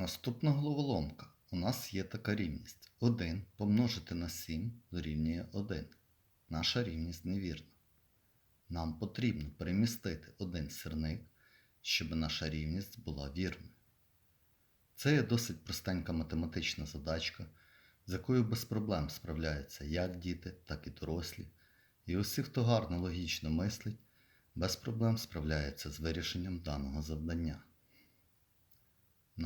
наступна головоломка. У нас є така рівність. 1 помножити на 7 дорівнює 1. Наша рівність невірна. Нам потрібно перемістити один сірник, щоб наша рівність була вірною. Це є досить простенька математична задачка, з якою без проблем справляються як діти, так і дорослі. І усі, хто гарно логічно мислить, без проблем справляється з вирішенням даного завдання.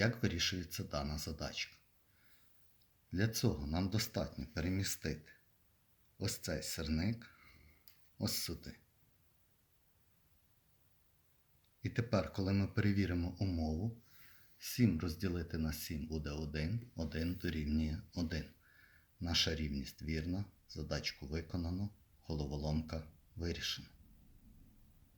Як вирішується дана задачка? Для цього нам достатньо перемістити ось цей сирник ось сюди. І тепер, коли ми перевіримо умову, 7 розділити на 7 буде 1, 1 дорівнює 1. Наша рівність вірна, задачку виконано, головоломка вирішена.